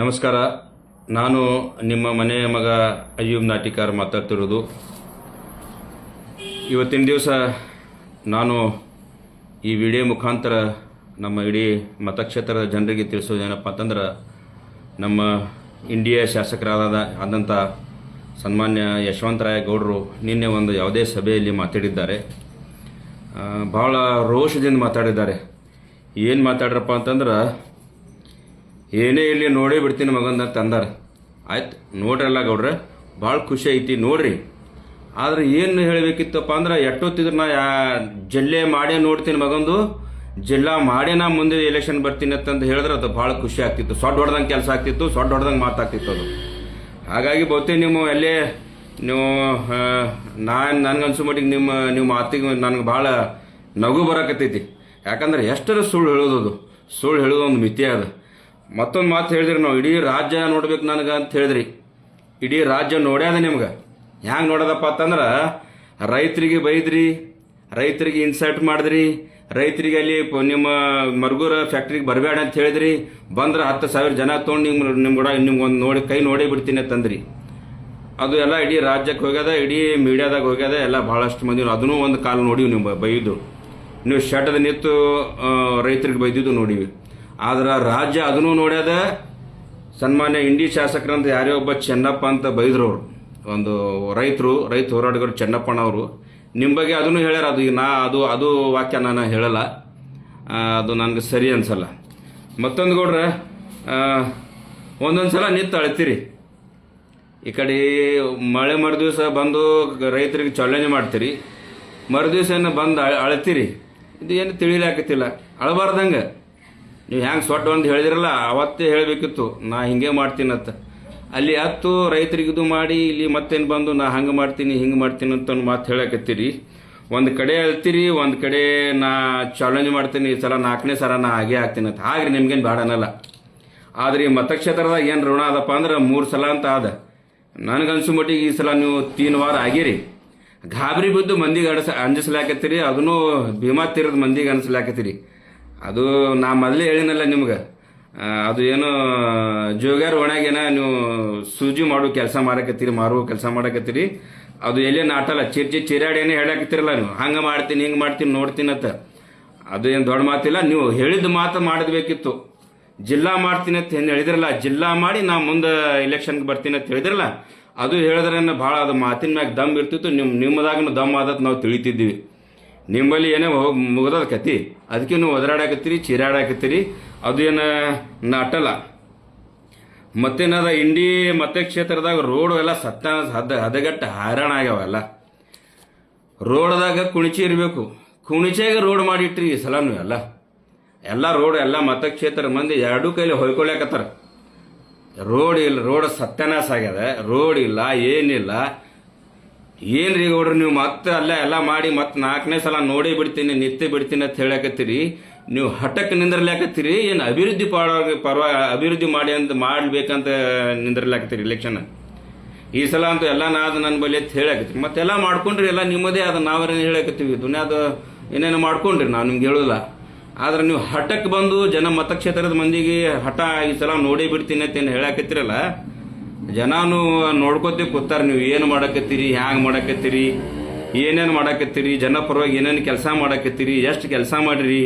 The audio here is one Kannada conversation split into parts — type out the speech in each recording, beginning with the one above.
ನಮಸ್ಕಾರ. ನಾನು ನಿಮ್ಮ ಮನೆಯ ಮಗ ಅಯ್ಯೂಬ್ ನಾಟಿಕಾರ್ ಮಾತಾಡ್ತಿರೋದು. ಇವತ್ತಿನ ದಿವಸ ನಾನು ಈ ವಿಡಿಯೋ ಮುಖಾಂತರ ನಮ್ಮ ಇಡೀ ಮತಕ್ಷೇತ್ರದ ಜನರಿಗೆ ತಿಳಿಸೋದೇನಪ್ಪ ಅಂತಂದ್ರೆ, ನಮ್ಮ ಇಂಡಿಯಾ ಶಾಸಕರಾದ ಆದಂಥ ಸನ್ಮಾನ್ಯ ಯಶವಂತರಾಯ ಗೌಡರು ನಿನ್ನೆ ಒಂದು ಯಾವುದೇ ಸಭೆಯಲ್ಲಿ ಮಾತಾಡಿದ್ದಾರೆ. ಭಾಳ ರೋಷದಿಂದ ಮಾತಾಡಿದ್ದಾರೆ. ಏನು ಮಾತಾಡ್ರಪ್ಪ ಅಂತಂದ್ರೆ ಏನೇ ಇಲ್ಲಿ ನೋಡೇ ಬಿಡ್ತೀನಿ ಮಗಂದ ತಂದಾರೆ ಆಯ್ತು, ನೋಡ್ರಲ್ಲ ಗೌಡ್ರೆ ಭಾಳ ಖುಷಿ ಐತಿ ನೋಡ್ರಿ. ಆದ್ರೆ ಏನು ಹೇಳಬೇಕಿತ್ತಪ್ಪ ಅಂದ್ರೆ ಎಟ್ಟೊತ್ತಿದ್ರೆ ನಾ ಯಾ ಜಿಲ್ಲೆ ಮಾಡೇ ನೋಡ್ತೀನಿ ಮಗಂದು, ಜಿಲ್ಲಾ ಮಾಡೇ ನಾ ಮುಂದೆ ಎಲೆಕ್ಷನ್ ಬರ್ತೀನಿ ಅಂತಂದು ಹೇಳಿದ್ರೆ ಅದು ಭಾಳ ಖುಷಿ ಆಗ್ತಿತ್ತು. ಸೊಡ್ಡ ಹೊಡೆದಂಗೆ ಕೆಲಸ ಆಗ್ತಿತ್ತು ಸೊಡ್ಡ ಹೊಡೆದಂಗೆ ಮಾತಾಗ್ತಿತ್ತು ಅದು. ಹಾಗಾಗಿ ಬಹುತೇಕ ನೀವು ಎಲ್ಲೇ, ನೀವು ನಾನು, ನನಗನ್ಸೋ ಮಟ್ಟಿಗೆ ನಿಮ್ಮ ನಿಮ್ಮ ಮಾತಿಗೆ ನನಗೆ ಭಾಳ ನಗು ಬರಕತ್ತೈತಿ. ಯಾಕಂದ್ರೆ ಎಷ್ಟರ ಸುಳ್ಳು ಹೇಳೋದು ಸುಳ್ಳು ಹೇಳೋದು ಒಂದು ಮಿತಿ ಅದ. ಮತ್ತೊಂದು ಮಾತು ಹೇಳಿದ್ರಿ ನಾವು, ಇಡೀ ರಾಜ್ಯ ನೋಡ್ಬೇಕು ನನಗೆ ಅಂತ ಹೇಳಿದ್ರಿ. ಇಡೀ ರಾಜ್ಯ ನೋಡ್ಯಾದ ನಿಮ್ಗೆ. ಹ್ಯಾಂಗೆ ನೋಡೋದಪ್ಪ ಅಂತಂದ್ರೆ, ರೈತರಿಗೆ ಬೈದ್ರಿ, ರೈತರಿಗೆ ಇನ್ಸಲ್ಟ್ ಮಾಡಿದ್ರಿ, ರೈತರಿಗೆ ಅಲ್ಲಿ ನಿಮ್ಮ ಮರ್ಗೂರ ಫ್ಯಾಕ್ಟ್ರಿಗೆ ಬರಬೇಡ ಅಂತ ಹೇಳಿದ್ರಿ, ಬಂದ್ರೆ ಹತ್ತು ಸಾವಿರ ಜನ ತೊಗೊಂಡು ನಿಮ್ಮ ನಿಮ್ಮ ಕೂಡ ನಿಮ್ಗೆ ಒಂದು ನೋಡಿ, ಕೈ ನೋಡೇ ಬಿಡ್ತೀನಿ ಅಂತಂದ್ರಿ ಅದು ಎಲ್ಲ ಇಡೀ ರಾಜ್ಯಕ್ಕೆ ಹೋಗ್ಯದ, ಇಡೀ ಮೀಡಿಯಾದಾಗ ಹೋಗ್ಯದ, ಎಲ್ಲ ಭಾಳಷ್ಟು ಮಂದಿ ಅದನ್ನೂ ಒಂದು ಕಾಲ ನೋಡಿವಿ ನೀವು ಬೈದು. ನೀವು ಶಟದ ನಿಂತು ರೈತರಿಗೆ ಬೈದಿದ್ದು ನೋಡಿವಿ. ಆದ್ರೆ ರಾಜ್ಯ ಅದನ್ನೂ ನೋಡ್ಯದ ಸನ್ಮಾನ್ಯ ಇಂಡಿ ಶಾಸಕರಂತ ಯಾರೇ ಒಬ್ಬ ಚೆನ್ನಪ್ಪ ಅಂತ ಬೈದ್ರು ಅವರು ಒಂದು ರೈತರು, ರೈತ ಹೋರಾಟಗಾರರು ಚೆನ್ನಪ್ಪನವರು. ನಿಮ್ಮ ಬಗ್ಗೆ ಅದನ್ನು ಹೇಳ್ಯಾರ. ಅದು ನಾ, ಅದು ಅದು ವಾಕ್ಯ ನಾನು ಹೇಳಲ್ಲ. ಅದು ನನಗೆ ಸರಿ ಅನ್ಸಲ್ಲ. ಮತ್ತೊಂದು ಗೌಡ್ರೆ ಒಂದೊಂದು ಸಲ ನಿಂತು ಅಳ್ತೀರಿ. ಈ ಕಡೆ ಮಳೆ ಮರುದಿವಸ ಬಂದು ರೈತರಿಗೆ ಚಾಲೆಂಜ್ ಮಾಡ್ತೀರಿ. ಮರುದಿವಸ ಏನು ಬಂದು ಅಳ್- ಅಳ್ತೀರಿ. ಇದು ಏನು ತಿಳಿಲಾಕತ್ತಿಲ್ಲ. ಅಳಬಾರ್ದಂಗೆ. ನೀವು ಹ್ಯಾಂಗೆ ಸೊಟ್ಟು ಒಂದು ಹೇಳಿದಿರಲ್ಲ, ಅವತ್ತೇ ಹೇಳಬೇಕಿತ್ತು, ನಾ ಹಿಂಗೆ ಮಾಡ್ತೀನಂತ ಅಲ್ಲಿ ಹತ್ತು ರೈತರಿಗೆ ಇದು ಮಾಡಿ, ಇಲ್ಲಿ ಮತ್ತೇನು ಬಂದು, ನಾ ಹಂಗೆ ಮಾಡ್ತೀನಿ, ಹಿಂಗೆ ಮಾಡ್ತೀನಿ ಅಂತ ಮಾತು ಹೇಳಕತ್ತೀರಿ. ಒಂದು ಕಡೆ ಹೇಳ್ತೀರಿ, ಒಂದು ಕಡೆ ನಾ ಚಾಲೆಂಜ್ ಮಾಡ್ತೀನಿ, ಈ ಸಲ ನಾಲ್ಕನೇ ಸಲ ನಾ ಹಾಗೆ ಹಾಕ್ತೀನಿ ಅಂತ. ಹಾಗೆ ನಿಮ್ಗೇನು ಬೇಡ ಅನ್ನಲ್ಲ. ಆದ್ರೆ ಈ ಮತಕ್ಷೇತ್ರದಾಗ ಏನು ಋಣ ಅದಪ್ಪ ಅಂದ್ರೆ ಮೂರು ಸಲ ಅಂತ ಆದ. ನನಗನ್ಸು ಮಟ್ಟಿಗೆ ಈ ಸಲ ನೀವು ತೀನ್ ವಾರ ಆಗಿರಿ. ಗಾಬರಿ ಬಿದ್ದು ಮಂದಿಗೆ ಅಡಸ ಅಂಜಿಸ್ಲಾಕತ್ತೀರಿ, ಅದನ್ನು ಭೀಮಾ ತೀರದ ಮಂದಿಗೆ ಅನ್ಸ್ಲಾಕತ್ತೀರಿ. ಅದು ನಾ ಮೊದಲೇ ಹೇಳಿನಲ್ಲ ನಿಮ್ಗೆ. ಅದು ಏನು ಜೋಗ್ಯಾರ ಒಣಗೇನ ನೀವು ಸೂಜಿ ಮಾಡು, ಕೆಲಸ ಮಾಡಕತ್ತೀರಿ ಮಾರುವ ಕೆಲಸ ಮಾಡಕತ್ತೀರಿ. ಅದು ಎಲ್ಲೇ ನಾಟಲ್ಲ ಚಿರ್ಚಿ ಚಿರಾಡಿ ಏನೇ ಹೇಳಕತ್ತೀರಲ್ಲ ನೀವು. ಹಂಗೆ ಮಾಡ್ತೀನಿ, ಹಿಂಗೆ ಮಾಡ್ತೀನಿ, ನೋಡ್ತೀನಿ ಅಂತ. ಅದು ಏನು ದೊಡ್ಡ ಮಾತಿಲ್ಲ, ನೀವು ಹೇಳಿದ ಮಾತು ಮಾಡಬೇಕಿತ್ತು ಜಿಲ್ಲಾ ಮಾಡ್ತೀನಿ ಅಂತ ಏನು ಹೇಳಿದ್ರಲ್ಲ, ಜಿಲ್ಲಾ ಮಾಡಿ ನಾ ಮುಂದೆ ಇಲೆಕ್ಷನ್ಗೆ ಬರ್ತೀನಿ ಅಂತ ಹೇಳಿದ್ರಲ್ಲ, ಅದು ಹೇಳಿದ್ರೆ ಭಾಳ ಅದು ಮಾತಿನ ಮ್ಯಾಗ ದಮ್ ಇರ್ತಿತ್ತು. ನಿಮ್ಮ ನಿಮ್ಮದಾಗ ದಮ್ ಆದತ್ ನಾವು ತಿಳಿತಿದ್ವಿ. ನಿಮ್ಮಲ್ಲಿ ಏನೇ ಹೋಗಿ ಮುಗ್ದದ ಕತಿ. ಅದಕ್ಕೆ ನೀವು ಒದರಾಡಾಕತ್ತೀರಿ, ಚೀರಾಡಾಕತ್ತೀರಿ. ಅದು ಏನು ನಾಟಲ್ಲ. ಮತ್ತೇನದ ಇಂಡಿ ಮತಕ್ಷೇತ್ರದಾಗ ರೋಡ್ ಎಲ್ಲ ಸತ್ತ ಹದ ಹದಗಟ್ಟ ಹೈರಾಣ ಆಗ್ಯಾವಲ್ಲ. ರೋಡ್ದಾಗ ಕುಣಿಚಿ ಇರಬೇಕು. ಕುಣಿಚೆಗೆ ರೋಡ್ ಮಾಡಿಟ್ರಿ ಈ ಸಲ ಎಲ್ಲ. ಎಲ್ಲ ರೋಡ್, ಎಲ್ಲ ಮತಕ್ಷೇತ್ರ ಮಂದಿ ಎರಡೂ ಕೈಲಿ ಹೊಯ್ಕೊಳ್ಯಾಕತ್ತಾರ. ರೋಡ್ ಇಲ್ಲ ರೋಡ್ ಸತ್ಯನಾಶ ಆಗ್ಯದ. ರೋಡ್ ಇಲ್ಲ, ಏನಿಲ್ಲ. ಏನ್ರಿ ಗೌಡ್ರು, ನೀವು ಮತ್ತೆ ಅಲ್ಲ ಎಲ್ಲ ಮಾಡಿ ಮತ್ತೆ ನಾಲ್ಕನೇ ಸಲ ನೋಡಿ ಬಿಡ್ತೀನಿ, ನಿತ್ಯ ಬಿಡ್ತೀನಿ ಅಂತ ಹೇಳಕತ್ತೀರಿ. ನೀವು ಹಠಕ್ಕೆ ನಿಂದ್ರಲಾಕತ್ತೀರಿ, ಏನು ಅಭಿವೃದ್ಧಿ ಪರವಾಗಿ ಪರವ ಅಭಿವೃದ್ಧಿ ಮಾಡಿ ಅಂತ ಮಾಡ್ಬೇಕಂತ ನಿಂದ್ರಲಾಕತ್ತೀರಿ ಇಲೆಕ್ಷನ್ ಈ ಸಲ ಅಂತೂ ಎಲ್ಲ ನಾ ಅದು ನನ್ನ ಬಳಿ ಅಂತ ಹೇಳಕತ್ತೀರಿ. ಮತ್ತೆಲ್ಲ ಮಾಡ್ಕೊಂಡ್ರಿ, ಎಲ್ಲ ನಿಮ್ಮದೇ ಅದು ನಾವೇನು ಹೇಳಕತ್ತೀವಿ. ದುನಿಯಾದ ಏನೇನು ಮಾಡ್ಕೊಂಡ್ರಿ ನಾವು ನಿಮ್ಗೆ ಹೇಳೋದಿಲ್ಲ. ಆದ್ರೆ ನೀವು ಹಠಕ್ಕೆ ಬಂದು ಜನ ಮತಕ್ಷೇತ್ರದ ಮಂದಿಗೆ ಹಠ ಈ ಸಲ ನೋಡೇ ಬಿಡ್ತೀನಿ ಅಂತ ಏನು ಹೇಳಕತ್ತೀರಲ್ಲ ಜನಾನು ನೋಡ್ಕೋತಿ ಕೂತಾರ, ನೀವು ಏನು ಮಾಡಕತ್ತೀರಿ, ಹ್ಯಾಂಗ್ ಮಾಡಕತ್ತೀರಿ, ಏನೇನು ಮಾಡಕತ್ತೀರಿ, ಜನ ಪರವಾಗಿ ಏನೇನು ಕೆಲಸ ಮಾಡಕತ್ತೀರಿ, ಎಷ್ಟು ಕೆಲಸ ಮಾಡಿರಿ?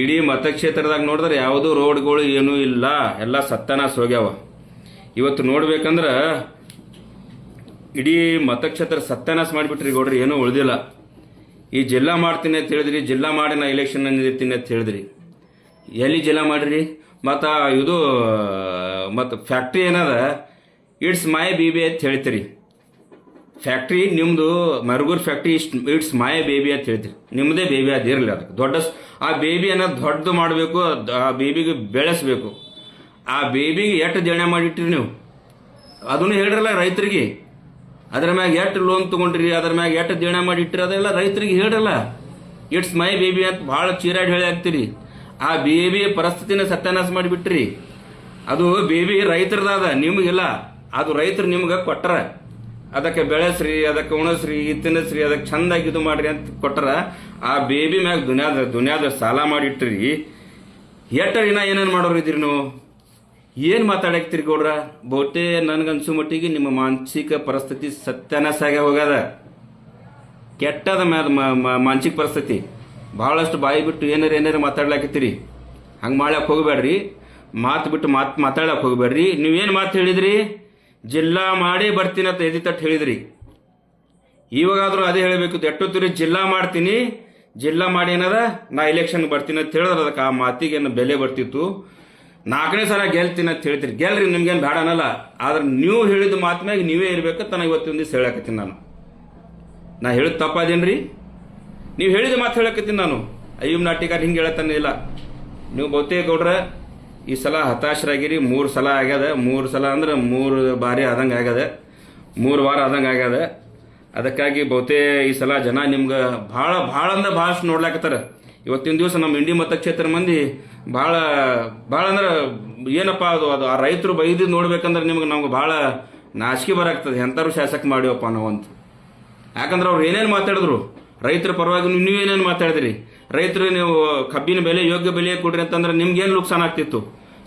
ಇಡೀ ಮತಕ್ಷೇತ್ರದಾಗ ನೋಡಿದ್ರೆ ಯಾವುದೂ ರೋಡ್ಗಳು ಏನೂ ಇಲ್ಲ, ಎಲ್ಲ ಸತ್ಯನಾಶ ಹೋಗ್ಯಾವ ಇವತ್ತು ನೋಡ್ಬೇಕಂದ್ರೆ ಇಡೀ ಮತಕ್ಷೇತ್ರ ಸತ್ಯನಾಶ ಮಾಡಿಬಿಟ್ರಿ ಗೌಡ್ರಿ, ಏನೂ ಉಳಿದಿಲ್ಲ. ಈ ಜಿಲ್ಲಾ ಮಾಡ್ತೀನಿ ಅಂತ ಹೇಳಿದ್ರಿ, ಜಿಲ್ಲಾ ಮಾಡಿ ನಾ ಎಲೆಕ್ಷನ್ ನಿಲ್ತೀನಿ ಅಂತ ಹೇಳಿದ್ರಿ. ಎಲ್ಲಿ ಜಿಲ್ಲಾ ಮಾಡಿರಿ? ಮತ್ತು ಇದು ಮತ್ತು ಫ್ಯಾಕ್ಟ್ರಿ ಏನದ? ಇಟ್ಸ್ ಮೈ ಬೇಬಿ ಅಂತ ಹೇಳ್ತೀರಿ. ಫ್ಯಾಕ್ಟ್ರಿ ನಿಮ್ಮದು ಮರುಗೂರು ಫ್ಯಾಕ್ಟ್ರಿ ಇಷ್ಟು ಇಟ್ಸ್ ಮೈ ಬೇಬಿ ಅಂತ ಹೇಳ್ತೀರಿ. ನಿಮ್ಮದೇ ಬೇಬಿ ಅದು ಇರಲಿ ಅದಕ್ಕೆ ದೊಡ್ಡ ಆ ಬೇಬಿ ಅನ್ನೋದು ದೊಡ್ಡದು ಮಾಡಬೇಕು ಆ ಬೇಬಿಗೆ ಬೆಳೆಸಬೇಕು. ಆ ಬೇಬಿಗೆ ಎಷ್ಟು ದೇಣೆ ಮಾಡಿಟ್ಟಿರಿ ನೀವು? ಅದನ್ನು ಹೇಳ್ರಲ್ಲ ರೈತರಿಗೆ. ಅದ್ರ ಮ್ಯಾಗ ಎಷ್ಟು ಲೋನ್ ತೊಗೊಂಡ್ರಿ, ಅದ್ರ ಮ್ಯಾಗ ಎಷ್ಟು ದೇಣೆ ಮಾಡಿಟ್ಟಿರಿ, ಅದೆಲ್ಲ ರೈತರಿಗೆ ಹೇಳ್ರಲ್ಲ. ಇಟ್ಸ್ ಮೈ ಬೇಬಿ ಅಂತ ಭಾಳ ಚೀರಾಡಿ ಹೇಳಿ ಹಾಕ್ತೀರಿ. ಆ ಬೇಬಿ ಪರಿಸ್ಥಿತಿನ ಸತ್ಯಾನಾಶ ಮಾಡಿಬಿಟ್ರಿ. ಅದು ಬೇಬಿ ರೈತರದಾದ, ನಿಮಗಿಲ್ಲ. ಅದು ರೈತರು ನಿಮ್ಗೆ ಕೊಟ್ಟರ ಅದಕ್ಕೆ ಬೆಳೆಸ್ರಿ ಅದಕ್ಕೆ ಉಣಸ್ರಿ ತಿನ್ನಿಸ್ರಿ ಅದಕ್ಕೆ ಚಂದಾಗಿ ಇದು ಮಾಡ್ರಿ ಅಂತ ಕೊಟ್ಟರ ಆ ಬೇಬಿ ಮ್ಯಾಗ ದುನಿಯಾದ ದುನಿಯಾದ ಸಾಲ ಮಾಡಿಟ್ರಿ. ಎಟ್ಟರ ಇನ್ನ ಏನೇನು ಮಾಡೋರು ಇದ್ರಿ ನೀವು? ಏನು ಮಾತಾಡಕ್ತಿರಿ ಗೌಡ್ರ? ಬಹುತೇ ನನಗನ್ಸು ಮಟ್ಟಿಗೆ ನಿಮ್ಮ ಮಾನಸಿಕ ಪರಿಸ್ಥಿತಿ ಸತ್ಯಾನಾಶ ಹೋಗ್ಯದ. ಕೆಟ್ಟದ ಮಾನಸಿಕ ಪರಿಸ್ಥಿತಿ. ಭಾಳಷ್ಟು ಬಾಯಿ ಬಿಟ್ಟು ಏನಾರ ಏನಾರ ಮಾತಾಡ್ಲಾಕತ್ತೀರಿ. ಹಂಗೆ ಮಾಡ್ಲಾಕ್ ಹೋಗಬೇಡ್ರಿ ಮಾತು ಬಿಟ್ಟು ಮಾತು ಮಾತಾಡಕ್ಕೆ ಹೋಗಬೇಡ್ರಿ. ನೀವೇನು ಮಾತು ಹೇಳಿದ್ರಿ? ಜಿಲ್ಲಾ ಮಾಡಿ ಬರ್ತೀನಿ ಅಂತ ಎದಿ ತಟ್ಟು ಹೇಳಿದ್ರಿ. ಇವಾಗಾದರೂ ಅದೇ ಹೇಳಬೇಕು. ಎಷ್ಟೊತ್ತಿರಿ ಜಿಲ್ಲಾ ಮಾಡ್ತೀನಿ. ಜಿಲ್ಲಾ ಮಾಡಿ ಏನದ? ನಾ ಎಲೆಕ್ಷನ್ಗೆ ಬರ್ತೀನಿ ಅಂತ ಹೇಳಿದ್ರೆ ಅದಕ್ಕೆ ಆ ಮಾತಿಗೆ ಏನು ಬೆಲೆ ಬರ್ತಿತ್ತು. ನಾಲ್ಕನೇ ಸಲ ಗೆಲ್ತೀನಿ ಅಂತ ಹೇಳ್ತೀರಿ ಗೆಲ್ರಿ, ನಿಮ್ಗೇನು ಬೇಡ ಅನ್ನಲ್ಲ. ಆದ್ರೆ ನೀವು ಹೇಳಿದ ಮಾತು ಮ್ಯಾಗ ನೀವೇ ಇರ್ಬೇಕು ತನಗೆ ಇವತ್ತಿನ ದಿವಸ ಹೇಳಕತ್ತೀನಿ ನಾನು. ನಾ ಹೇಳಿದ ತಪ್ಪಾದೇನ್ರಿ? ನೀವು ಹೇಳಿದ ಮಾತು ಹೇಳಕತ್ತೀನಿ ನಾನು. ಅಯ್ಯಮ್ ನಾಟಿಕಾರ ಹಿಂಗೆ ಹೇಳತ್ತಾನೆ ಇಲ್ಲ. ನೀವು ಬಹುತೇಕ ಗೌಡ್ರ ಈ ಸಲ ಹತಾಶರಾಗಿರಿ, ಮೂರು ಸಲ ಆಗ್ಯದ. ಮೂರು ಸಲ ಅಂದ್ರೆ ಮೂರು ಬಾರಿ ಆದಂಗೆ ಆಗ್ಯದ. ಮೂರು ವಾರ ಆದಂಗೆ ಆಗ್ಯದ. ಅದಕ್ಕಾಗಿ ಬಹುತೇ ಈ ಸಲ ಜನ ನಿಮ್ಗೆ ಭಾಳ ಭಾಳ ಅಂದ್ರೆ ಭಾಳಷ್ಟು ನೋಡ್ಲಾಕತ್ತಾರ. ಇವತ್ತಿನ ದಿವಸ ನಮ್ಮ ಇಂಡಿ ಮತಕ್ಷೇತ್ರ ಮಂದಿ ಭಾಳ ಭಾಳ ಅಂದ್ರೆ ಏನಪ್ಪ ಅದು ಅದು ಆ ರೈತರು ಬೈದಿದ್ದು ನೋಡ್ಬೇಕಂದ್ರೆ ನಿಮ್ಗೆ ನಮ್ಗೆ ಭಾಳ ನಾಚಿಕೆ ಬರಾಗ್ತದೆ ಎಂಥವ್ರು ಶಾಸಕ ಮಾಡಿವಪ್ಪ ನಾವು ಅಂತ ಯಾಕಂದ್ರೆ ಅವ್ರು ಏನೇನು ಮಾತಾಡಿದ್ರು? ರೈತರ ಪರವಾಗಿ ನೀವು ಏನೇನು ಮಾತಾಡಿದ್ರಿ? ರೈತರು ನೀವು ಕಬ್ಬಿನ ಬೆಲೆ, ಯೋಗ್ಯ ಬೆಲೆ ಕೊಡ್ರಿ ಅಂತಂದ್ರೆ ನಿಮ್ಗೇನು ನುಕ್ಸಾನ ಆಗ್ತಿತ್ತು?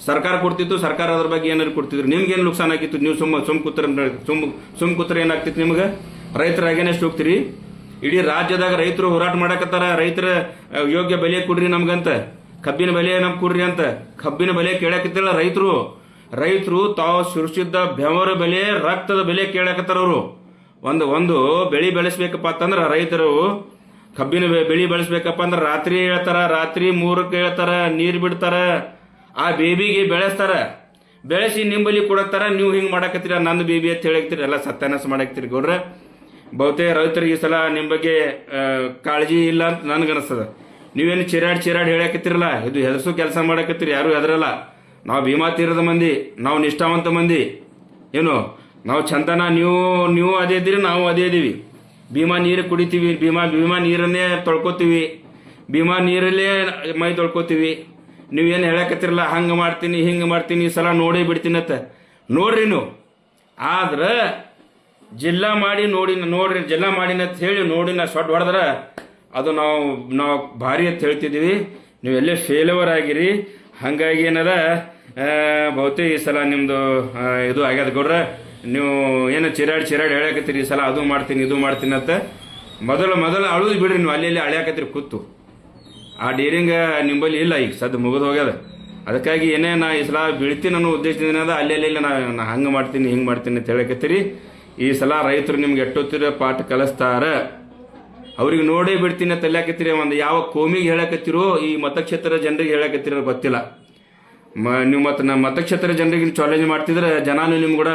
ಸರ್ಕಾರ ಕೊಡ್ತಿತ್ತು, ಸರ್ಕಾರ ಅದ್ರ ಬಗ್ಗೆ ಏನಾರು ಕೊಡ್ತಿದ್ರು, ನಿಮ್ಗೇನು ನುಕ್ಸಾನ ಆಗಿತ್ತು? ನೀವು ಸುಮ್ಮ ಸುಮ್ ಕೂತ್ರ ಸುಮ್ ಸುಮ್ ಕೂತ್ರ ಏನಾಗ್ತಿತ್ತು ನಿಮ್ಗೆ? ರೈತರಾಗೇನೆ ಎಷ್ಟು ಹೋಗ್ತೀರಿ? ಇಡೀ ರಾಜ್ಯದಾಗ ರೈತರು ಹೋರಾಟ ಮಾಡಕತ್ತಾರ, ರೈತರ ಯೋಗ್ಯ ಬೆಲೆ ಕೊಡ್ರಿ ನಮ್ಗಂತ. ಕಬ್ಬಿನ ಬೆಲೆ ನಮ್ಗೆ ಕೊಡ್ರಿ ಅಂತ. ಕಬ್ಬಿನ ಬೆಲೆ ಕೇಳಕತ್ತಿಲ್ಲ ರೈತರು. ರೈತರು ತಾವು ಸುರಿಸಿದ್ದ ಬೆವರ ಬೆಲೆ, ರಕ್ತದ ಬೆಲೆ ಕೇಳಕತ್ತಾರ ಅವರು. ಒಂದು ಒಂದು ಬೆಳಿ ಬೆಳೆಸ್ಬೇಕಪ್ಪ ಅಂತಂದ್ರ ರೈತರು ಕಬ್ಬಿನ ಬೆಳಿ ಬೆಳೆಸ್ಬೇಕಪ್ಪ ಅಂದ್ರೆ ರಾತ್ರಿ ಹೇಳ್ತಾರ, ರಾತ್ರಿ ಮೂರಕ್ಕೆ ಹೇಳ್ತಾರ, ನೀರು ಬಿಡ್ತಾರ, ಆ ಬೇಬಿಗೆ ಬೆಳೆಸ್ತಾರ. ಬೆಳೆಸಿ ನಿಂಬಲಿ ಕೊಡತ್ತಾರ, ನೀವು ಹಿಂಗೆ ಮಾಡಾಕತ್ತೀರ ನನ್ನ ಬೇಬಿ ಅಂತ ಹೇಳಕ್ತೀರಿ ಎಲ್ಲ ಸತ್ಯಾನಾಶ ಮಾಡಾಕತ್ತೀರಿ ಗೌಡ್ರ. ಬಹುತೇಕ ರೈತರಿಗೆ ಈ ಸಲ ನಿಮ್ಮ ಬಗ್ಗೆ ಕಾಳಜಿ ಇಲ್ಲ ಅಂತ ನನಗನ್ನಿಸ್ತದ ನೀವೇನು ಚಿರಾಡ್ ಚಿರಾಡ್ ಹೇಳಕತ್ತಿರಲ್ಲ, ಇದು ಹೆದರ್ಸು ಕೆಲಸ ಮಾಡಕತ್ತೀರಿ, ಯಾರು ಹೆದರಲ್ಲ. ನಾವು ಭೀಮಾ ತೀರದ ಮಂದಿ, ನಾವು ನಿಷ್ಠಾವಂತ ಮಂದಿ. ಏನು, ನಾವು ಚಂದನ, ನೀವು ನೀವು ಅದೇ ಇದ್ದೀರಿ, ನಾವು ಅದೇ ಇದೀವಿ ಭೀಮಾ ನೀರು ಕುಡಿತೀವಿ, ಭೀಮಾ ಭೀಮಾ ನೀರನ್ನೇ ತೊಳ್ಕೊತೀವಿ, ಭೀಮಾ ನೀರಲ್ಲೇ ಮೈ ತೊಳ್ಕೊತೀವಿ. ನೀವೇನು ಹೇಳಕತ್ತಿರಲ್ಲ, ಹಂಗೆ ಮಾಡ್ತೀನಿ, ಹಿಂಗೆ ಮಾಡ್ತೀನಿ, ಈ ಸಲ ನೋಡಿ ಬಿಡ್ತೀನಿ ಅತ್ತ ನೋಡ್ರಿ ನೀವು. ಆದ್ರೆ ಜಿಲ್ಲಾ ಮಾಡಿ ನೋಡಿ, ನೋಡ್ರಿ, ಜಿಲ್ಲಾ ಮಾಡಿನ ಅಂತ ಹೇಳಿ ನೋಡಿ, ನಾ ಶೊಟ್ ಹೊಡೆದ್ರೆ ಅದು ನಾವು ನಾವು ಭಾರಿ ಅಂತ ಹೇಳ್ತಿದ್ದೀವಿ. ನೀವು ಎಲ್ಲೇ ಫೇಲ್ಯೂರ್ ಆಗಿರಿ. ಹಾಗಾಗಿ ಏನದ ಬಹುತೇಕ ಈ ಸಲ ನಿಮ್ಮದು ಇದು ಆಗ್ಯದ ಗೌಡ್ರ. ನೀವು ಏನು ಚಿರಾಡಿ ಚಿರಾಡಿ ಹೇಳಕತ್ತೀರಿ ಈ ಸಲ? ಅದು ಮಾಡ್ತೀನಿ, ಇದು ಮಾಡ್ತೀನಿ ಅಂತ ಮೊದಲು ಮೊದಲು ಅಳುದು ಬಿಡ್ರಿ ನೀವು. ಅಲ್ಲಿ ಅಳ್ಯಾಕತ್ತೀರಿ ಕೂತು. ಆ ಡೀರಿಂಗ್ ನಿಂಬಲ್ಲಿ ಇಲ್ಲ ಈಗ. ಸದ್ದು ಮುಗಿದು ಹೋಗ್ಯದ. ಅದಕ್ಕಾಗಿ ಏನೇ ನಾ ಈ ಸಲ ಬೀಳ್ತೀನಿ ಅನ್ನೋ ಉದ್ದೇಶದಿಂದ ಅದ ಅಲ್ಲಿ ಅಲ್ಲಿ ನಾ ಹಂಗೆ ಮಾಡ್ತೀನಿ, ಹಿಂಗೆ ಮಾಡ್ತೀನಿ ಅಂತ ಹೇಳಕತ್ತೀರಿ. ಈ ಸಲ ರೈತರು ನಿಮ್ಗೆ ಎಟ್ಟೋತ್ತಿರ ಪಾಠ ಕಲಿಸ್ತಾರ. ಅವ್ರಿಗೆ ನೋಡೇ ಬಿಡ್ತೀನಿ ಅಂತ ಒಂದು ಯಾವ ಕೋಮಿಗೆ ಹೇಳಕತ್ತಿರೋ, ಈ ಮತಕ್ಷೇತ್ರ ಜನರಿಗೆ ಹೇಳಕತ್ತಿರೋ ಗೊತ್ತಿಲ್ಲ. ಮ, ನೀವು ಮತ್ತು ನಮ್ಮ ಮತಕ್ಷೇತ್ರ ಜನರಿಗೆ ಚಾಲೆಂಜ್ ಮಾಡ್ತಿದ್ರೆ ಜನಾನು ನಿಮ್ಗೆ ಕೂಡ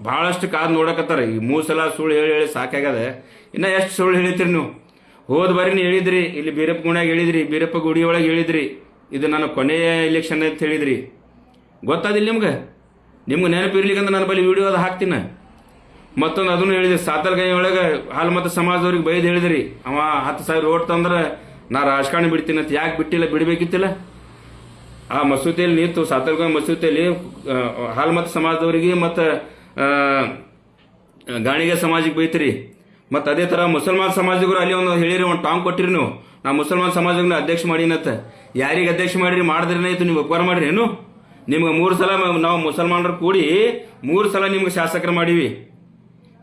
ಭಾಳಷ್ಟು ಕಾದು ನೋಡಕತ್ತಾರ. ಈ ಮೂರು ಸಲ ಸುಳ್ಳು ಹೇಳಿ ಹೇಳಿ ಸಾಕಾಗ್ಯದ. ಇನ್ನು ಎಷ್ಟು ಸುಳ್ಳು ಹೇಳಿತೀರಿ ನೀವು? ಹೋದ ಬಾರಿ ಹೇಳಿದ್ರಿ, ಇಲ್ಲಿ ಬೀರಪ್ಪ ಗುಣ್ಯಾಗ ಹೇಳಿದ್ರಿ, ಬೀರಪ್ಪ ಗುಡಿ ಒಳಗೆ ಹೇಳಿದ್ರಿ. ಇದು ನನ್ನ ಕೊನೆಯ ಎಲೆಕ್ಷನ್ ಅಂತ ಹೇಳಿದ್ರಿ. ಗೊತ್ತಾದಿಲ್ಲ ನಿಮ್ಗೆ? ನಿಮ್ಗೆ ನೆನಪಿರ್ಲಿಕ್ಕಂದ್ರೆ ನನ್ನ ಬಳಿ ವಿಡಿಯೋ ಅದು ಹಾಕ್ತೀನಿ. ಮತ್ತೊಂದು ಅದನ್ನು ಹೇಳಿದ್ರಿ ಸಾತಲ್ಗಾಯಿ ಒಳಗೆ ಹಾಲು ಮತ್ತು ಸಮಾಜದವ್ರಿಗೆ ಬೈದು ಹೇಳಿದ್ರಿ. ಅವ ಹತ್ತು ಸಾವಿರ ಓಟ್ ತಂದ್ರೆ ನಾ ರಾಜಕಾರಣ ಬಿಡ್ತೀನಿ ಅಂತ. ಯಾಕೆ ಬಿಟ್ಟಿಲ್ಲ, ಬಿಡಬೇಕಿತ್ತಿಲ್ಲ? ಆ ಮಸೂತಿಯಲ್ಲಿ ನಿಂತು ಸಾತಲ್ಗಾಯಿ ಮಸೂತಿಯಲ್ಲಿ ಆ, ಹಾಲು ಮತ್ತು ಸಮಾಜದವರಿಗೆ ಮತ್ತು ಗಾಣಿಗೆ ಸಮಾಜಕ್ಕೆ ಬೈತ್ರಿ. ಮತ್ತು ಅದೇ ಥರ ಮುಸಲ್ಮಾನ್ ಸಮಾಜಗಳು ಅಲ್ಲಿ ಒಂದು ಹೇಳಿರಿ ಒಂದು ಟಾಂಗ್ ಕೊಟ್ಟಿರಿ ನೀವು. ನಾ ಮುಸಲ್ಮಾನ್ ಸಮಾಜಗಳನ್ನ ಅಧ್ಯಕ್ಷ ಮಾಡಿನತ್ತ ಯಾರಿಗೆ ಅಧ್ಯಕ್ಷ ಮಾಡಿರಿ ಮಾಡಿದ್ರೇನಾಯ್ತು ನೀವು ಉಪಕಾರ ಮಾಡಿರಿ ಏನು? ನಿಮ್ಗೆ ಮೂರು ಸಲ ನಾವು ಮುಸಲ್ಮಾನರು ಕೂಡಿ ಮೂರು ಸಲ ನಿಮ್ಗೆ ಶಾಸಕರು ಮಾಡೀವಿ.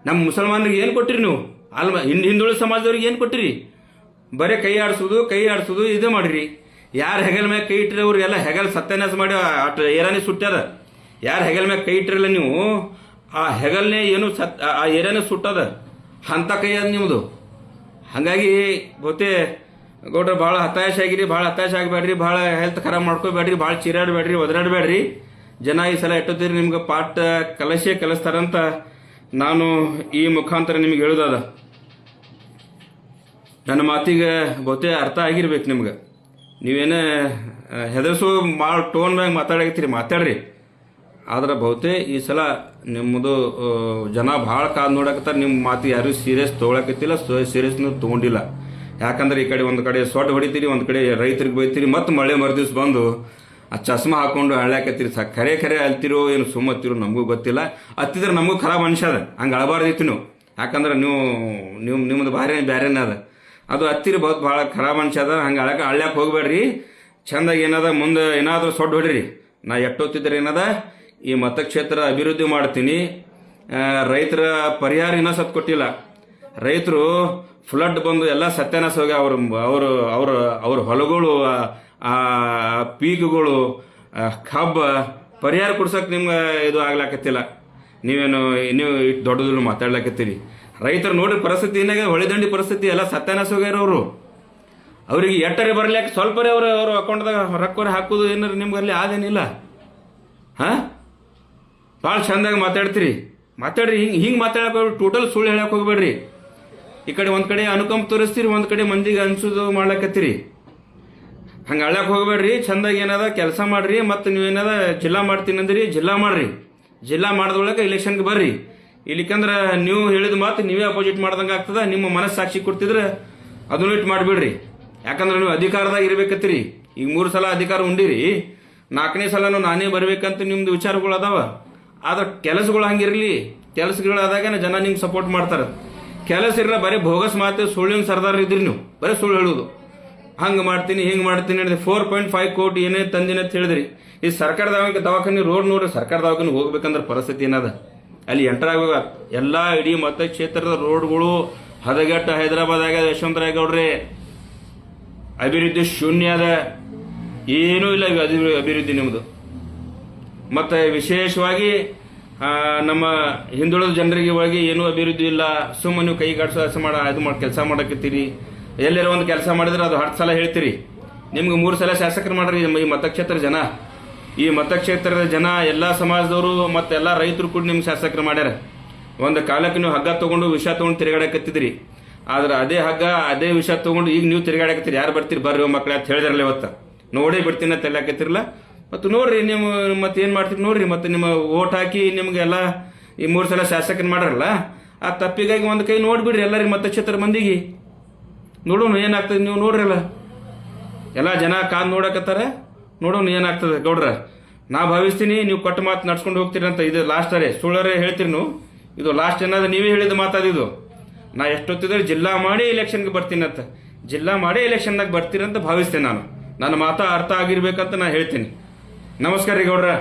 ನಮ್ಮ ಮುಸಲ್ಮಾನರಿಗೆ ಏನು ಕೊಟ್ಟಿರಿ ನೀವು? ಅಲ್ಮ ಹಿಂದ್ ಹಿಂದುಳಿದ ಸಮಾಜದವ್ರಿಗೆ ಏನು ಕೊಟ್ಟಿರಿ? ಬರೀ ಕೈ ಆಡಿಸೋದು ಕೈ ಆಡಿಸೋದು ಇದೇ ಮಾಡಿರಿ. ಯಾರು ಹೆಗಲ್ ಮ್ಯಾಗ ಕೈ ಇಟ್ಟಿರಿ ಅವ್ರಿಗೆಲ್ಲ ಹೆಗಲ್ ಸತ್ಯನಾಶ ಮಾಡಿ ಅಟ್ ಏರಾನಿ ಸುಟ್ಟಾರ ಯಾರು ಹೆಗಲ್ ಮ್ಯಾಗ ಕೈ ಇಟ್ಟಿರಲ್ಲ ನೀವು? ಆ ಹೆಗಲ್ನೇ ಏನು ಸತ್, ಆ- ಆ ಸುಟ್ಟದ? ಹಂತ ಕೈ ಅದ ನಿಮ್ಮದು ಹಾಗಾಗಿ ಗೊತ್ತೇ ಗೌಡ್ರ ಭಾಳ ಹತಾಶ ಆಗಿರಿ, ಭಾಳ ಹತಾಶ ಆಗಬೇಡ್ರಿ, ಭಾಳ ಹೆಲ್ತ್ ಖರಾಬ್ ಮಾಡ್ಕೋಬೇಡ್ರಿ, ಭಾಳ ಚೀರಾಡಬೇಡ್ರಿ, ಒದರಾಡಬೇಡ್ರಿ. ಜನ ಈ ಸಲ ಎಟ್ಟೋತೀರಿ ನಿಮ್ಗೆ ಪಾಠ ಕಲಸೇ ಕಲಿಸ್ತಾರಂತ ನಾನು ಈ ಮುಖಾಂತರ ನಿಮ್ಗೆ ಹೇಳೋದದ. ನನ್ನ ಮಾತಿಗೆ ಗೊತ್ತೇ ಅರ್ಥ ಆಗಿರ್ಬೇಕು ನಿಮ್ಗೆ. ನೀವೇನೇ ಹೆದರ್ಸು ಭಾಳ ಟೋನ್ ಮ್ಯಾಗ ಮಾತಾಡಕತ್ತೀರಿ, ಮಾತಾಡ್ರಿ. ಆದ್ರೆ ಬಹುತೇ ಈ ಸಲ ನಿಮ್ಮದು ಜನ ಭಾಳ ಕಾದು ನೋಡಕತ್ತಾರ ನಿಮ್ಮ ಮಾತು ಯಾರು ಸೀರಿಯಸ್ ತೊಗೊಳಕತ್ತಿಲ್ಲ ಸೀರಿಯಸ್ನು ತೊಗೊಂಡಿಲ್ಲ. ಯಾಕಂದ್ರೆ ಈ ಕಡೆ ಒಂದು ಕಡೆ ಸೊಟ್ಟು ಹೊಡಿತೀರಿ, ಒಂದು ಕಡೆ ರೈತರಿಗೆ ಬೈತೀರಿ, ಮತ್ತು ಮಳೆ ಮರುದಿವ್ಸ ಬಂದು ಆ ಚಸ್ಮಾ ಹಾಕೊಂಡು ಅಳ್ಯಾಕತ್ತೀರಿ. ಸ, ಖರೆ ಖರೆ ಅಲ್ತಿರೋ, ಏನು ಸುಮ್ಮತ್ತಿರೋ ನಮಗೂ ಗೊತ್ತಿಲ್ಲ. ಅತ್ತಿದ್ರೆ ನಮಗೂ ಖರಾಬ್ ಅನ್ಸದ ಹಂಗೆ ಅಳಬಾರ್ದಿತ್ತು ನೀವು. ಯಾಕಂದ್ರೆ ನೀವು ನಿಮ್ಮ ನಿಮ್ಮದು ಭಾರಿ ಬೇರೆನೇ ಅದ. ಅದು ಹತ್ತಿರ ಬಹುತ್ ಭಾಳ ಖರಾಬ್ ಅದ, ಹಂಗೆ ಅಳಕ ಅಳ್ಯಾಕೆ ಹೋಗ್ಬೇಡ್ರಿ. ಚಂದಾಗಿ ಏನದ ಮುಂದೆ ಏನಾದರೂ ಸೊಡ್ಡು ಹೊಡ್ರಿ. ನಾ ಎಟ್ಟೋತಿದ್ರೆ ಏನದ, ಈ ಮತಕ್ಷೇತ್ರ ಅಭಿವೃದ್ಧಿ ಮಾಡ್ತೀನಿ. ರೈತರ ಪರಿಹಾರ ಇನ್ನೂ ಸತ್ ಕೊಟ್ಟಿಲ್ಲ. ರೈತರು ಫ್ಲಡ್ ಬಂದು ಎಲ್ಲ ಸತ್ಯಾನಾಶ ಹೋಗಿ ಅವ್ರ, ಅವರು, ಅವ್ರ ಅವ್ರ ಹೊಲಗಳು, ಆ- ಪೀಕುಗಳು ಕಬ್ಬ ಪರಿಹಾರ ಕೊಡ್ಸಕ್ಕೆ ನಿಮ್ಗೆ ಇದು ಆಗ್ಲಾಕತ್ತಿಲ್ಲ. ನೀವೇನು, ನೀವು ಇಷ್ಟು ದೊಡ್ಡದ್ರು ಮಾತಾಡ್ಲಾಕತ್ತೀರಿ. ರೈತರು ನೋಡಿ ಪರಿಸ್ಥಿತಿ ಏನಾಗ? ಹೊಳೆದಂಡಿ ಪರಿಸ್ಥಿತಿ, ಎಲ್ಲ ಸತ್ಯಾನಾಶ ಅವರು. ಅವ್ರಿಗೆ ಎಟ್ಟರೆ ಬರ್ಲಿಕ್ಕೆ ಸ್ವಲ್ಪರೇ ಅವರು ಅವ್ರ ಅಕೌಂಟ್ದಾಗ ರೊಕ್ಕ ಹಾಕೋದು ಏನಾರು ನಿಮ್ಗೆ ಅಲ್ಲಿ ಆದೇನಿಲ್ಲ? ಹಾಂ? ಭಾಳ ಚಂದಾಗಿ ಮಾತಾಡ್ತೀರಿ. ಮಾತಾಡ್ರಿ, ಹಿಂಗೆ ಹಿಂಗೆ ಮಾತಾಡಕ್ಕೆ ಟೋಟಲ್ ಸುಳ್ಳು ಹೇಳಕ್ಕೆ ಹೋಗ್ಬೇಡ್ರಿ. ಈ ಕಡೆ ಒಂದು ಕಡೆ ಅನುಕಂಪ ತೋರಿಸ್ತೀರಿ, ಒಂದು ಕಡೆ ಮಂದಿಗೆ ಅನ್ಸೋದು ಮಾಡ್ಲಕತ್ತೀರಿ. ಹಂಗೆ ಅಳ್ಯಾಕೆ ಹೋಗ್ಬೇಡ್ರಿ. ಚಂದಾಗಿ ಏನದ ಕೆಲಸ ಮಾಡ್ರಿ, ಮತ್ತು ನೀವೇನದ ಜಿಲ್ಲಾ ಮಾಡ್ತೀನಿ ಅಂದ್ರಿ ಜಿಲ್ಲಾ ಮಾಡ್ರಿ. ಜಿಲ್ಲಾ ಮಾಡಿದೊಳಗೆ ಇಲೆಕ್ಷನ್ಗೆ ಬರ್ರಿ. ಇಲ್ಲಿಕಂದ್ರೆ ನೀವು ಹೇಳಿದ ಮಾತು ನೀವೇ ಅಪೋಸಿಟ್ ಮಾಡ್ದಂಗೆ ಆಗ್ತದ, ನಿಮ್ಮ ಮನಸ್ಸಾಕ್ಷಿ ಕೊಡ್ತಿದ್ರೆ ಅದನ್ನು ಇಟ್ಟು ಮಾಡಿಬಿಡ್ರಿ. ಯಾಕಂದ್ರೆ ನೀವು ಅಧಿಕಾರದಾಗ ಇರ್ಬೇಕತ್ತೀರಿ. ಈಗ ಮೂರು ಸಲ ಅಧಿಕಾರ ಉಂಡಿರಿ. ನಾಲ್ಕನೇ ಸಲನೂ ನಾನೇ ಬರಬೇಕಂತ ನಿಮ್ದು ವಿಚಾರಗಳು ಅದಾವ. ಆದ್ರೆ ಕೆಲಸಗಳು ಹಂಗಿರಲಿ ಕೆಲಸಗಳಾದಾಗ ಜನ ನಿಮ್ಗೆ ಸಪೋರ್ಟ್ ಮಾಡ್ತಾರೆ. ಕೆಲಸ ಇರಲ್ಲ ಬರೀ ಭೋಗಸ್ ಮಾತು ಸುಳ್ಳಿನ ಸರ್ದಾರ್ ಇದ್ರಿ ನೀವು. ಬರೀ ಸುಳ್ಳು ಹೇಳೋದು. ಹಂಗೆ ಮಾಡ್ತೀನಿ, ಹಿಂಗೆ ಮಾಡ್ತೀನಿ ಹೇಳಿದೆ. ಫೋರ್ ಪಾಯಿಂಟ್ ಫೈವ್ ಕೋಟಿ ಏನೇ ತಂದಿನ ಅಂತ ಹೇಳಿದ್ರಿ. ಈ ಸರ್ಕಾರ ದವಾಖಾನೆ ದವಾಖಾನೆ ರೋಡ್ ನೋಡ್ರಿ ಸರ್ಕಾರ ದವಾಖಾನೆ ಹೋಗ್ಬೇಕಂದ್ರೆ ಪರಿಸ್ಥಿತಿ ಏನದ ಅಲ್ಲಿ ಎಂಟರ್ ಆಗುವ ಎಲ್ಲ ಇಡೀ ಮತಕ್ಷೇತ್ರದ ರೋಡ್ಗಳು ಹದಗೆಟ್ಟ ಹೈದರಾಬಾದ್ ಆಗ್ಯದ ಯಶವಂತ ಗೌಡ್ರೆ ಅಭಿವೃದ್ಧಿ ಶೂನ್ಯ ಅದ. ಏನೂ ಇಲ್ಲ ಅಭಿವೃದ್ಧಿ ನಿಮ್ಮದು ಮತ್ತು ವಿಶೇಷವಾಗಿ ನಮ್ಮ ಹಿಂದುಳಿದ ಜನರಿಗೆ ಒಳಗೆ ಏನೂ ಅಭಿವೃದ್ಧಿ ಇಲ್ಲ. ಸುಮ್ಮನೆ ನೀವು ಕೈಗಾಡ್ಸೋ ಮಾಡ, ಇದು ಮಾಡಿ, ಕೆಲಸ ಮಾಡಕತ್ತೀರಿ. ಎಲ್ಲರ ಒಂದು ಕೆಲಸ ಮಾಡಿದ್ರೆ ಅದು ಹತ್ತು ಸಲ ಹೇಳ್ತೀರಿ. ನಿಮ್ಗೆ ಮೂರು ಸಲ ಶಾಸಕರು ಮಾಡ್ರಿ ಈ ಮತಕ್ಷೇತ್ರ ಜನ. ಈ ಮತಕ್ಷೇತ್ರದ ಜನ ಎಲ್ಲ ಸಮಾಜದವರು ಮತ್ತು ಎಲ್ಲ ರೈತರು ಕೂಡ ನಿಮ್ಗೆ ಶಾಸಕರು ಮಾಡ್ಯಾರ. ಒಂದು ಕಾಲಕ್ಕೆ ನೀವು ಹಗ್ಗ ತಗೊಂಡು ವಿಷ ತಗೊಂಡು ತಿರುಗಾಡಕತ್ತಿದ್ರಿ. ಆದ್ರೆ ಅದೇ ಹಗ್ಗ, ಅದೇ ವಿಷ ತಗೊಂಡು ಈಗ ನೀವು ತಿರುಗಾಡಕತ್ತೀರಿ. ಯಾರು ಬರ್ತೀರಿ? ಬರ್ರಿ ಮಕ್ಕಳ ಅಂತ ಹೇಳಿದ್ರಲ್ಲ ಇವತ್ತು. ನೋಡೇ ಬಿಡ್ತೀನಿ ಅಂತ ಮತ್ತು ನೋಡ್ರಿ ನೀವು ಮತ್ತೆ ಏನು ಮಾಡ್ತೀರಿ ನೋಡ್ರಿ. ಮತ್ತೆ ನಿಮ್ಮ ಓಟ್ ಹಾಕಿ ನಿಮಗೆಲ್ಲ ಈ ಮೂರು ಸಲ ಶಾಸಕನ ಮಾಡ್ರಲ್ಲ. ಆ ತಪ್ಪಿಗಾಗಿ ಒಂದು ಕೈ ನೋಡ್ಬಿಡ್ರಿ ಎಲ್ಲರಿಗೆ ಮತಕ್ಷೇತ್ರ ಮಂದಿಗೆ. ನೋಡೋಣ ಏನಾಗ್ತದೆ ನೀವು ನೋಡ್ರಲ್ಲ. ಎಲ್ಲ ಜನ ಕಾದ್ ನೋಡಕತ್ತಾರ. ನೋಡೋಣ ಏನಾಗ್ತದೆ ಗೌಡ್ರ, ನಾ ಭಾವಿಸ್ತೀನಿ ನೀವು ಕೊಟ್ಟ ಮಾತು ನಡ್ಸ್ಕೊಂಡು ಹೋಗ್ತೀರಿ ಅಂತ ಇದು ಲಾಸ್ಟ್ ಅರೆ. ಸುಳ್ಳರೇ ಹೇಳ್ತೀರಿ ನೀವು? ಇದು ಲಾಸ್ಟ್ ಏನಾದ್ರು ನೀವೇ ಹೇಳಿದ ಮಾತಾದಿದು ನಾ ಎಷ್ಟೊತ್ತಿದ್ರೆ ಜಿಲ್ಲಾ ಮಾಡಿ ಎಲೆಕ್ಷನ್ಗೆ ಬರ್ತೀನಿ ಅಂತ ಜಿಲ್ಲಾ ಮಾಡಿ ಎಲೆಕ್ಷನ್ನಾಗ ಬರ್ತೀರಂತ ಭಾವಿಸ್ತೇನೆ ನಾನು. ನನ್ನ ಮಾತಾ ಅರ್ಥ ಆಗಿರ್ಬೇಕಂತ ನಾ ಹೇಳ್ತೀನಿ. ನಮಸ್ಕಾರ ರೀ ಗೌಡ್ರ.